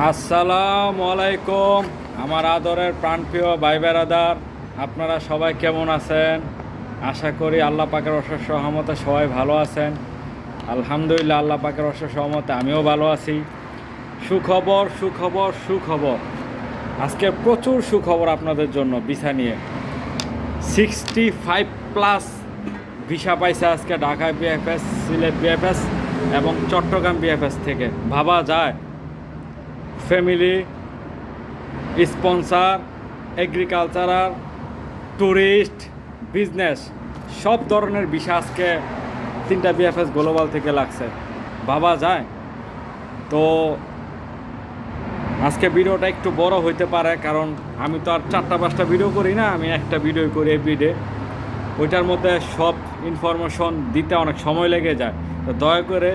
আসসালামু আলাইকুম, আমার আদরের প্রাণপ্রিয় ভাই বেড়াদার আপনারা সবাই কেমন আছেন? আশা করি আল্লাহ পাকের অশেষ সহমতে সবাই ভালো আছেন। আলহামদুলিল্লাহ, আল্লাহ পাকের অশেষ সহমতে আমিও ভালো আছি। সুখবর সুখবর সুখবর। আজকে প্রচুর সুখবর আপনাদের জন্য ভিসা নিয়ে। সিক্সটি ফাইভ প্লাস ভিসা পাইছে আজকে ঢাকা বিএফএস সিলেট বিএফএস এবং চট্টগ্রাম বিএফএস থেকে। ভাবা যায় family sponsor agricultural tourist business সব ধরনের বিষয় আজকে তিনটা বিএফএস গ্লোবাল থেকে লাগছে। ভাবা যায়। তো আজকে ভিডিওটা একটু বড় হইতে পারে, কারণ আমি তো আর চারটা পাঁচটা ভিডিও করি না, আমি একটা ভিডিও করি এভরিডে ওইটার মধ্যে সব ইনফরমেশন দিতে অনেক সময় লেগে যায়। তো দয়া করে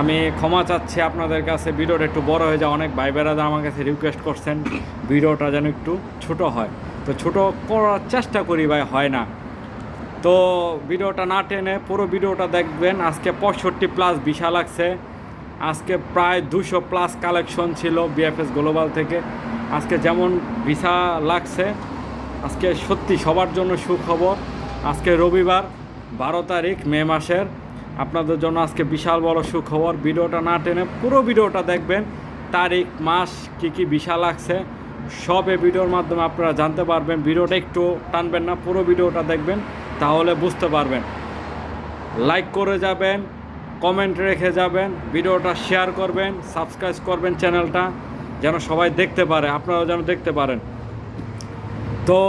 আমি ক্ষমা চাচ্ছি আপনাদের কাছে, ভিডিওটা একটু বড় হয়ে যায় অনেক ভাই বেড়াদা আমার কাছে রিকোয়েস্ট করছেন, ভিডিওটা যেন একটু ছোট হয়। তো ছোট করার চেষ্টা করি ভাই, হয় না। তো ভিডিওটা না টেনে পুরো ভিডিওটা দেখবেন, আজকে পঁয়ষট্টি প্লাস বিশা লাগছে। আজকে প্রায় দুশো প্লাস কালেকশন ছিল বিএফএস গ্লোবাল থেকে। আজকে যেমন ভিসা লাগছে, আজকে সত্যি সবার জন্য সুখবর। আজকে রবিবার, বারো তারিখ, মে মাসের। আপনাদের জন্য আজকে বিশাল বড় সুখবর। ভিডিওটা না টেনে পুরো ভিডিওটা দেখবেন, তারিখ, মাস, কি কি বিশাল লাগছে, সব এই ভিডিওর মাধ্যমে আপনারা জানতে পারবেন। ভিডিওটা একটু টানবেন না, পুরো ভিডিওটা দেখবেন, তাহলে বুঝতে পারবেন। লাইক করে যাবেন, কমেন্ট রেখে যাবেন, ভিডিওটা শেয়ার করবেন, সাবস্ক্রাইব করবেন চ্যানেলটা, যেন সবাই দেখতে পারে, আপনারাও যেন দেখতে পারেন। তো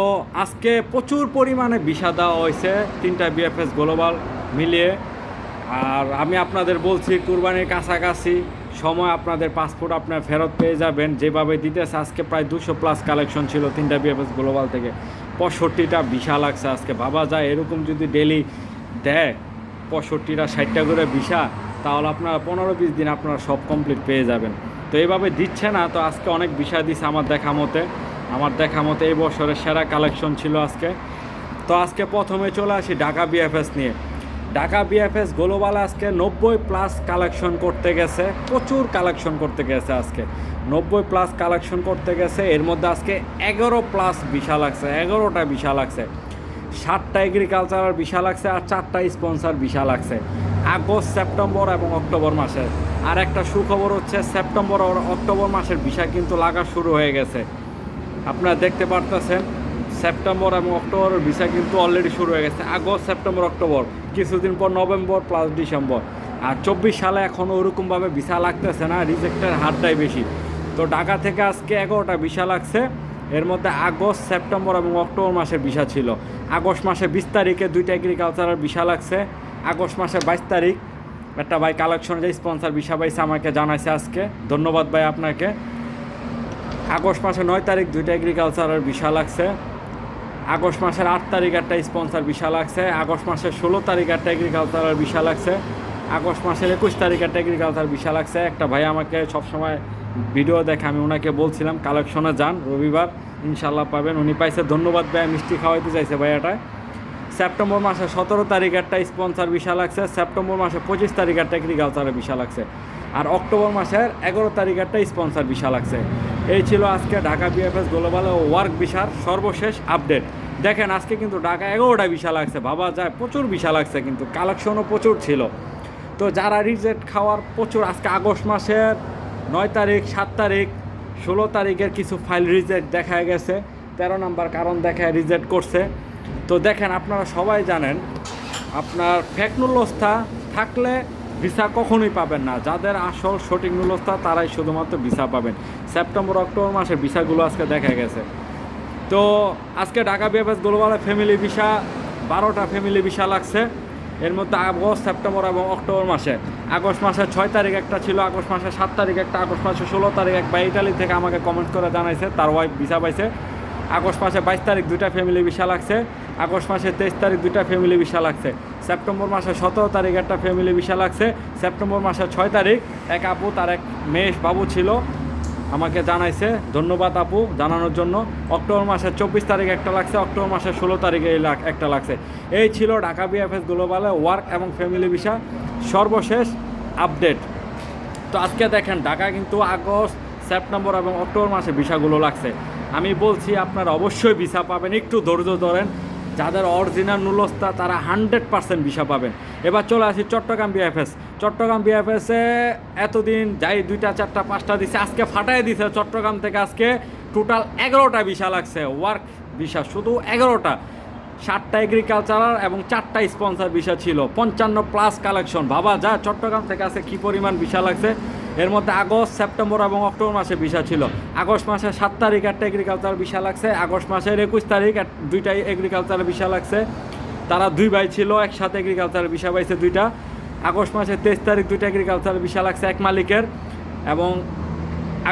আজকে প্রচুর পরিমাণে ভিসা দেওয়া হয়েছে তিনটা বিএফএস গ্লোবাল মিলিয়ে। আর আমি আপনাদের বলছি, কুরবানির কাছাকাছি সময় আপনাদের পাসপোর্ট আপনার ফেরত পেয়ে যাবেন। যেভাবে দিতেছে, আজকে প্রায় দুশো প্লাস কালেকশন ছিল তিনটা বিএফএস গ্লোবাল থেকে। পঁয়ষট্টিটা ভিসা লাগছে আজকে। ভাবা যায়, এরকম যদি ডেলি দেয়, পঁয়ষট্টিটা, ষাটটা করে ভিসা তাহলে আপনারা পনেরো বিশ দিন আপনারা সব কমপ্লিট পেয়ে যাবেন। তো এইভাবে দিচ্ছে না, তো আজকে অনেক বিষয় দিছে আমার দেখা মতে। আমার দেখা মতে এই বছরের সেরা কালেকশন ছিল আজকে। তো আজকে প্রথমে চলে আসি ঢাকা বিএফএস নিয়ে। ঢাকা বিএফএস গ্লোবাল আজকে নব্বই প্লাস কালেকশন করতে গেছে। প্রচুর কালেকশন করতে গেছে আজকে। নব্বই প্লাস কালেকশন করতে গেছে। এর মধ্যে আজকে এগারো প্লাস বিশাল লাগছে। এগারোটা বিশাল লাগছে। সাতটা এগ্রিকালচারাল বিশাল লাগছে আর চারটা স্পন্সার বিশাল লাগছে। আগস্ট, সেপ্টেম্বর এবং অক্টোবর মাসের আর একটা সুখবর হচ্ছে সেপ্টেম্বর, অক্টোবর মাসের বিষয় কিন্তু লাগা শুরু হয়ে গেছে। আপনারা দেখতে পারতেছেন সেপ্টেম্বর এবং অক্টোবরের ভিসা কিন্তু অলরেডি শুরু হয়ে গেছে। আগস্ট, সেপ্টেম্বর, অক্টোবর, কিছুদিন পর নভেম্বর প্লাস ডিসেম্বর। আর চব্বিশ সালে এখনও ওরকমভাবে ভিসা লাগতেছে না রিজেক্টের হারটাই বেশি। তো ঢাকা থেকে আজকে এগারোটা ভিসা লাগছে। এর মধ্যে আগস্ট, সেপ্টেম্বর এবং অক্টোবর মাসের ভিসা ছিল। আগস্ট মাসে বিশ তারিখে দুইটা এগ্রিকালচারের ভিসা লাগছে। আগস্ট মাসে বাইশ তারিখ। একটা ভাই কালেকশন যে স্পন্সার ভিসা পাইছে আমাকে জানাইছে আজকে। ধন্যবাদ ভাই আপনাকে। আগস্ট মাসে নয় তারিখ দুইটা এগ্রিকালচারের ভিসা লাগছে। আগস্ট মাসের আট তারিখ একটা স্পন্সার ভিসা লাগছে। আগস্ট মাসের ষোলো তারিখ একটা এগ্রিকালচারের ভিসা লাগছে। আগস্ট মাসের একুশ তারিখ একটা এগ্রিকালচার ভিসা লাগছে। একটা ভাই আমাকে সবসময় ভিডিও দেখে, আমি ওনাকে বলছিলাম, কালেকশনে যান, রবিবার ইনশাল্লাহ পাবেন। উনি পাইছে, ধন্যবাদ ভাই মিষ্টি খাওয়াইতে চাইছে ভাইয়াটায় সেপ্টেম্বর মাসে সতেরো তারিখ একটা স্পন্সার ভিসা লাগছে। সেপ্টেম্বর মাসে পঁচিশ তারিখ একটা এগ্রিকালচারের ভিসা লাগছে। আর অক্টোবর মাসের এগারো তারিখ একটা স্পন্সার ভিসা লাগছে। এই ছিল আজকে ঢাকা বিএফএস গ্লোবাল ওয়ার্ক ভিসার সর্বশেষ আপডেট দেখেন, আজকে কিন্তু ঢাকা এগারোটা ভিসা লাগছে। ভাবা যায়, প্রচুর ভিসা লাগছে কিন্তু। কালেকশনও প্রচুর ছিল। তো যারা রিজেক্ট খাওয়ার প্রচুর, আজকে আগস্ট মাসের নয় তারিখ, সাত তারিখ, ষোলো তারিখের কিছু ফাইল রিজেক্ট দেখা গেছে। তেরো নাম্বার কারণ দেখায় রিজেক্ট করছে। তো দেখেন, আপনারা সবাই জানেন, আপনার ফেক নুলস্থা থাকলে ভিসা কখনোই পাবেন না। যাদের আসল সঠিক নুলস্থা তারাই শুধুমাত্র ভিসা পাবেন। সেপ্টেম্বর, অক্টোবর মাসে ভিসাগুলো আজকে দেখা গেছে। তো আজকে ঢাকা বিএফএস গ্লোবালে ফ্যামিলি ভিসা, বারোটা ফ্যামিলি ভিসা লাগছে। এর মধ্যে আগস্ট, সেপ্টেম্বর এবং অক্টোবর মাসে। আগস্ট মাসের ছয় তারিখ একটা ছিল, আগস্ট মাসের সাত তারিখ একটা, আগস্ট মাসের ষোলো তারিখ এক। বা ইটালি থেকে আমাকে কমেন্ট করে জানাইছে, তার ওয়াইফ ভিসা পাইছে। আগস্ট মাসে বাইশ তারিখ দুইটা ফ্যামিলি ভিসা লাগছে। আগস্ট মাসে তেইশ তারিখ দুইটা ফ্যামিলি ভিসা লাগছে। সেপ্টেম্বর মাসে সতেরো তারিখ একটা ফ্যামিলি ভিসা লাগছে। সেপ্টেম্বর মাসের ছয় তারিখ এক আপু, তার এক মেয়েশ বাবু ছিল। আমাকে জানাইছে, ধন্যবাদ আপু জানানোর জন্য। অক্টোবর মাসের চব্বিশ তারিখ একটা লাগছে, অক্টোবর মাসের ষোলো তারিখে এই লাখ একটা লাগছে। এই ছিল ঢাকা বিএফএস গ্লোবালে ওয়ার্ক এবং ফ্যামিলি ভিসা সর্বশেষ আপডেট তো আজকে দেখেন, ঢাকা কিন্তু আগস্ট, সেপ্টেম্বর এবং অক্টোবর মাসে ভিসাগুলো লাগছে। আমি বলছি, আপনারা অবশ্যই ভিসা পাবেন। একটু ধৈর্য ধরেন। যাদের অরিজিনাল নুলস্তা তারা হান্ড্রেড পার্সেন্ট ভিসা পাবেন। এবার চলে আসি চট্টগ্রাম বিএফএস চট্টগ্রাম বিএফএসে এতদিন যাই দুইটা, চারটা, পাঁচটা দিছে, আজকে ফাটাই দিছে চট্টগ্রাম থেকে আজকে টোটাল এগারোটা ভিসা লাগছে ওয়ার্ক ভিসা, শুধু এগারোটা। সাতটা এগ্রিকালচারাল এবং চারটা স্পন্সর ভিসা ছিল, পঞ্চান্ন প্লাস কালেকশন ভাবা যা চট্টগ্রাম থেকে আছে কী পরিমাণ ভিসা লাগছে? এর মধ্যে আগস্ট, সেপ্টেম্বর এবং অক্টোবর মাসে ভিসা ছিল। আগস্ট মাসের সাত তারিখ একটা এগ্রিকালচার ভিসা লাগছে, আগস্ট মাসের একুশ তারিখ দুইটাই এগ্রিকালচার ভিসা লাগছে। তারা দুই ভাই ছিল, একসাথে এগ্রিকালচার ভিসা পাইছে দুইটা। আগস্ট মাসে তেইশ তারিখ দুইটা এগ্রিকালচার ভিসা লাগছে এক মালিকের এবং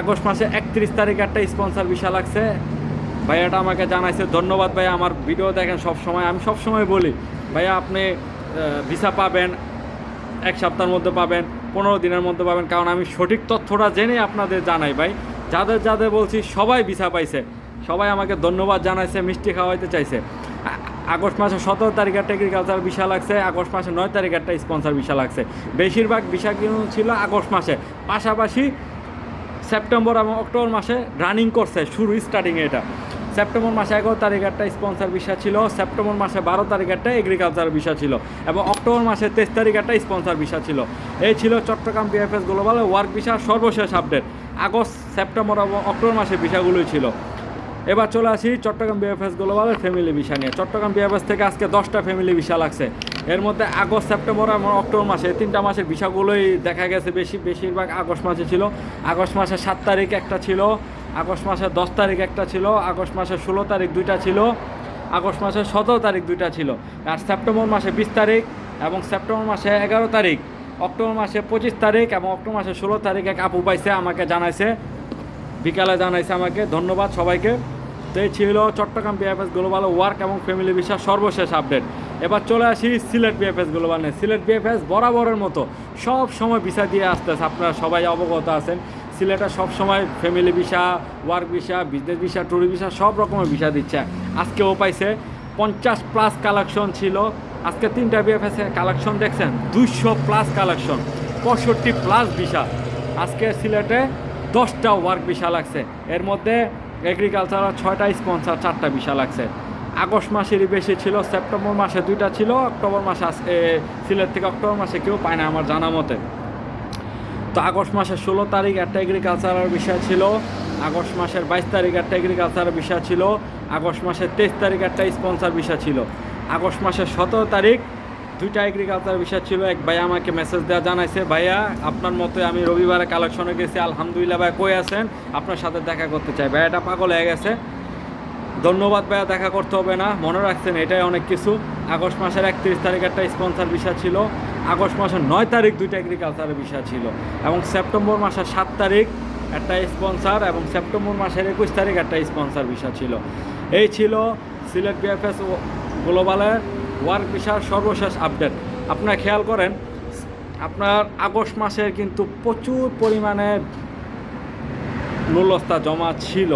আগস্ট মাসে একত্রিশ তারিখ একটা স্পন্সর ভিসা লাগছে। ভাইয়াটা আমাকে জানাইছে, ধন্যবাদ ভাইয়া, আমার ভিডিও দেখেন সব সময়। আমি সব সময় বলি, ভাইয়া, আপনি ভিসা পাবেন, এক সপ্তাহের মধ্যে পাবেন। পনেরো দিনের মধ্যে পাবেন। কারণ আমি সঠিক তথ্যটা জেনে আপনাদের জানাই ভাই। যাদের যাদের বলছি, সবাই ভিসা পাইছে। সবাই আমাকে ধন্যবাদ জানাইছে, মিষ্টি খাওয়াইতে চাইছে। আগস্ট মাসে সতেরো তারিখ এগ্রিকালচার ভিসা লাগছে, আগস্ট মাসে নয় তারিখ একটা স্পন্সর ভিসা লাগছে। বেশিরভাগ ভিসা কিন্তু ছিল আগস্ট মাসে। পাশাপাশি সেপ্টেম্বর এবং অক্টোবর মাসে রানিং করছে, শুরু স্টার্টিংয়ে এটা। সেপ্টেম্বর মাসে এগারো তারিখ একটা স্পন্সর ভিসা ছিল, সেপ্টেম্বর মাসে বারো তারিখ একটা এগ্রিকালচার ভিসা ছিল, এবং অক্টোবর মাসে তেইশ তারিখ একটা স্পন্সর ভিসা ছিল। এই ছিল চট্টগ্রাম বিএফএস গ্লোবাল ওয়ার্ক ভিসার সর্বশেষ আপডেট আগস্ট, সেপ্টেম্বর এবং অক্টোবর মাসে ভিসাগুলোই ছিল। এবার চলে আসি চট্টগ্রাম বিএফএস গ্লোবালের ফ্যামিলি ভিসা নিয়ে। চট্টগ্রাম বিএফএস থেকে আজকে দশটা ফ্যামিলি ভিসা লাগছে। এর মধ্যে আগস্ট, সেপ্টেম্বর এবং অক্টোবর মাসে তিনটা মাসের ভিসাগুলোই দেখা গেছে বেশি, বেশিরভাগ আগস্ট মাসে ছিল। আগস্ট মাসের সাত তারিখ একটা ছিল। আগস্ট মাসের দশ তারিখ একটা ছিল, আগস্ট মাসের ষোলো তারিখ দুইটা ছিল, আগস্ট মাসের সতেরো তারিখ দুইটা ছিল। আর সেপ্টেম্বর মাসে বিশ তারিখ এবং সেপ্টেম্বর মাসে এগারো তারিখ। অক্টোবর মাসে পঁচিশ তারিখ এবং অক্টোবর মাসে ষোলো তারিখ এক আপু পাইছে, আমাকে জানাইছে। বিকালে জানাইছে আমাকে, ধন্যবাদ সবাইকে। তো এই ছিল চট্টগ্রাম বিএফএস গ্লোবাল ওয়ার্ক এবং ফ্যামিলি ভিসার সর্বশেষ আপডেট এবার চলে আসি সিলেট বিএফএস গ্লোবাল নিয়ে। সিলেট বিএফএস বরাবরের মতো সব সময় ভিসা দিয়ে আসতেছে, আপনারা সবাই অবগত আছেন। সিলেটে সব সময় family visa work visa business visa tourist visa সব রকমের ভিসা দিচ্ছে। আজকেও পাইছে পঞ্চাশ প্লাস কালেকশন ছিল। আজকে তিনটা বিএফএস কালেকশন দেখছেন? দুইশো প্লাস কালেকশন পঁয়ষট্টি প্লাস ভিসা আজকে সিলেটে দশটা ওয়ার্ক ভিসা লাগছে। এর মধ্যে এগ্রিকালচারাল ছয়টা স্পন্সার চারটা ভিসা লাগছে। আগস্ট মাসেরই বেশি ছিল, সেপ্টেম্বর মাসে দুইটা ছিল, অক্টোবর মাসে সিলেট থেকে অক্টোবর মাসে কেউ পায় না আমার জানা মতে। তো আগস্ট মাসের ষোলো তারিখ একটা এগ্রিকালচারের বিষয় ছিল। আগস্ট মাসের বাইশ তারিখ একটা এগ্রিকালচারের বিষয় ছিল। আগস্ট মাসের তেইশ তারিখ একটা স্পন্সার বিষয় ছিল। আগস্ট মাসের সতেরো তারিখ দুইটা এগ্রিকালচার বিষয় ছিল। এক ভাইয়া আমাকে মেসেজ দেওয়া জানাইছে, ভাইয়া, আপনার মতো আমি রবিবারে কালেকশনে গেছি, আলহামদুলিল্লাহ ভাই কই আছেন? আপনার সাথে দেখা করতে চাই। ভাইয়াটা পাগল হয়ে গেছে। ধন্যবাদ ভাইয়া, দেখা করতে হবে না। মনে রাখছেন এটাই অনেক কিছু। আগস্ট মাসের একত্রিশ তারিখ একটা স্পন্সার বিষয় ছিল। আগস্ট মাসের নয় তারিখ দুইটা এগ্রিকালচারের বিষয় ছিল। এবং সেপ্টেম্বর মাসের সাত তারিখ একটা স্পন্সার এবং সেপ্টেম্বর মাসের একুশ তারিখ একটা স্পন্সার বিষয় ছিল। এই ছিল সিলেট বিএফএস গ্লোবালের ওয়ার্ক বিষয়ের সর্বশেষ আপডেট আপনারা খেয়াল করেন, আপনার আগস্ট মাসের কিন্তু প্রচুর পরিমাণে নুলস্তা জমা ছিল।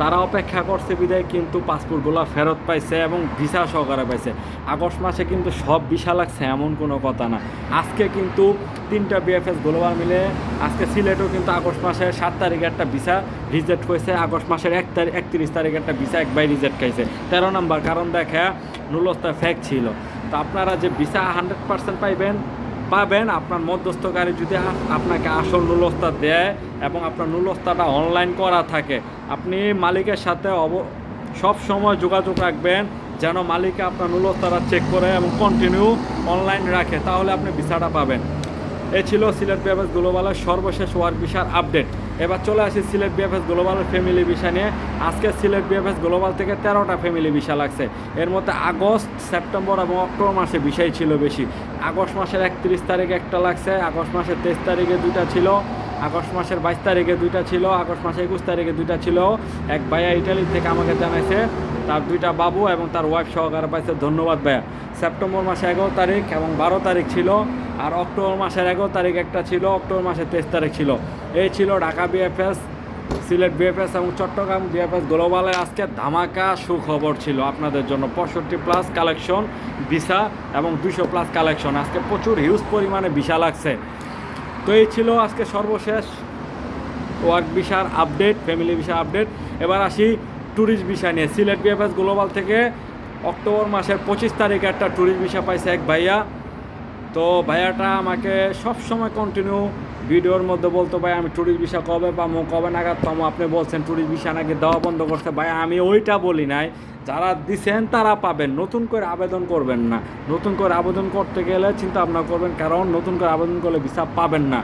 তারা অপেক্ষা করছে বিদায়, কিন্তু পাসপোর্টগুলো ফেরত পাইছে এবং ভিসা সহকারে পাইছে। আগস্ট মাসে কিন্তু সব ভিসা লাগছে, এমন কোনো কথা না। আজকে কিন্তু তিনটা বিএফএস গ্লোবাল মিলে, আজকে সিলেটেও কিন্তু আগস্ট মাসের সাত তারিখে একটা ভিসা রিজেক্ট হয়েছে। আগস্ট মাসের এক তারিখ, একত্রিশ তারিখে একটা ভিসা একবার রিজেক্ট খাইছে। তেরো নাম্বার কারণ দেখা নুলস্তা ফ্যাক ছিল। তো আপনারা যে ভিসা হান্ড্রেড পার্সেন্ট পাইবেন পাবেন আপনার মধ্যস্থকারী যদি আপনাকে আসল নুলস্তা দেয় এবং আপনার নুলস্তাটা অনলাইন করা থাকে, আপনি মালিকের সাথে অব, সব সময় যোগাযোগ রাখবেন যেন মালিক আপনার নুলস্তাটা চেক করে এবং কন্টিনিউ অনলাইন রাখে, তাহলে আপনি ভিসাটা পাবেন। এ ছিল সিলেট বিএফএস গ্লোবালের সর্বশেষ ওয়ার্ক ভিসার আপডেট এবার চলে আসি সিলেট বিএফএস গ্লোবালের ফ্যামিলি ভিসা নিয়ে। আজকে সিলেট বিএফএস গ্লোবাল থেকে তেরোটা ফ্যামিলি ভিসা লাগছে। এর মধ্যে আগস্ট, সেপ্টেম্বর এবং অক্টোবর মাসে ভিসাই ছিল বেশি। আগস্ট মাসের একত্রিশ তারিখে একটা লাগছে, আগস্ট মাসের তেইশ তারিখে দুইটা ছিল, আগস্ট মাসের বাইশ তারিখে দুইটা ছিল, আগস্ট মাসের একুশ তারিখে দুইটা ছিল। এক ভাইয়া ইটালি থেকে আমাকে জানাইছে, তার দুইটা বাবু এবং তার ওয়াইফ সহকারে পাইছে। ধন্যবাদ ভাইয়া। সেপ্টেম্বর মাসে এগারো তারিখ এবং বারো তারিখ ছিল। আর অক্টোবর মাসের এগারো তারিখ একটা ছিল, অক্টোবর মাসের তেইশ তারিখ ছিল। এই ছিল ঢাকা বিএফএস সিলেট বিএফএস এবং চট্টগ্রাম বিএফএস গ্লোবালের আজকে ধামাকা সুখবর ছিল আপনাদের জন্য। পঁয়ষট্টি প্লাস কালেকশন ভিসা এবং দুশো প্লাস কালেকশন আজকে প্রচুর হিউজ পরিমাণে ভিসা লাগছে। তো এই ছিল আজকে সর্বশেষ ওয়ার্ক ভিসার আপডেট ফ্যামিলি ভিসা আপডেট এবার আসি ট্যুরিস্ট ভিসা নিয়ে। সিলেট বিএফএস গ্লোবাল থেকে অক্টোবর মাসের পঁচিশ তারিখে একটা ট্যুরিস্ট ভিসা পাইছে এক ভাইয়া। তো ভাইয়াটা আমাকে সব সময় কন্টিনিউ ভিডিওর মধ্যে বলতো, ভাই, আমি ট্যুরিস্ট ভিসা কবে বা পাবো, কবে নাগাদ পাবো? আপনি বলছেন টুরিস্ট ভিসা নাকি দেওয়া বন্ধ করছে। ভাই আমি ওইটা বলি নাই। যারা দিছেন তারা পাবেন। নতুন করে আবেদন করবেন না। নতুন করে আবেদন করতে গেলে চিন্তা ভাবনা করবেন, কারণ নতুন করে আবেদন করলে ভিসা পাবেন না।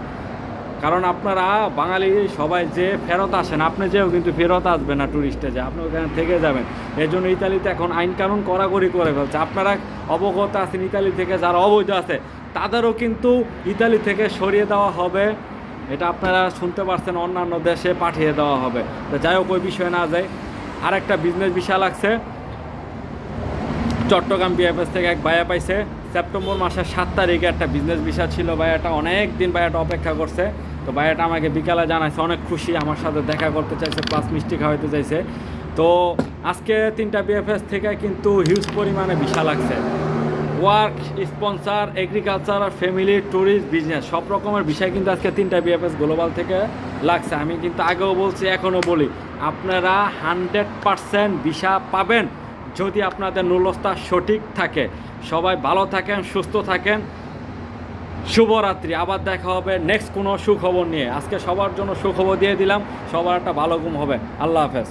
কারণ আপনারা বাঙালি সবাই যে ফেরত আসেন, আপনি যেও কিন্তু ফেরত আসবেন না ট্যুরিস্টে যে, আপনি ওখানে থেকে যাবেন। এর জন্য ইতালিতে এখন আইন কানুন কড়াকড়ি করে ফেলছে। আপনারা অবগত আছেন ইতালি থেকে যারা অবৈধ আছে, তাদেরও কিন্তু ইতালি থেকে সরিয়ে দেওয়া হবে। এটা আপনারা শুনতে পারছেন, অন্যান্য দেশে পাঠিয়ে দেওয়া হবে। তো যাই হোক, ওই বিষয়ে না যায় আর একটা বিজনেস বিষয় লাগছে। চট্টগ্রাম বিএফএস থেকে এক ভাইয়া পাইছে। সেপ্টেম্বর মাসের সাত তারিখে একটা বিজনেস ভিসা ছিল। ভাইয়াটা অনেক দিন ভাইয়াটা অপেক্ষা করছে। তো ভাইয়াটা আমাকে বিকালে জানাইছে, অনেক খুশি, আমার সাথে দেখা করতে চাইছে প্লাস মিষ্টি খাওয়াইতে চাইছে। তো আজকে তিনটা বিএফএস থেকে কিন্তু হিউজ পরিমাণে ভিসা লাগছে। ওয়ার্ক স্পন্সার এগ্রিকালচার আর ফ্যামিলি ট্যুরিস্ট বিজনেস সব রকমের বিষয় কিন্তু আজকে তিনটা বিএফএস গ্লোবাল থেকে লাগছে। আমি কিন্তু আগেও বলছি, এখনও বলি, আপনারা হান্ড্রেড পারসেন্ট ভিসা পাবেন যদি আপনাদের নুলস্থা সঠিক থাকে। সবাই ভালো থাকেন, সুস্থ থাকেন। শুভরাত্রি। আবার দেখা হবে নেক্সট কোনো সুখবর নিয়ে। আজকে সবার জন্য সুখবর দিয়ে দিলাম। সবার একটা ভালো ঘুম হবে। আল্লাহ হাফেজ।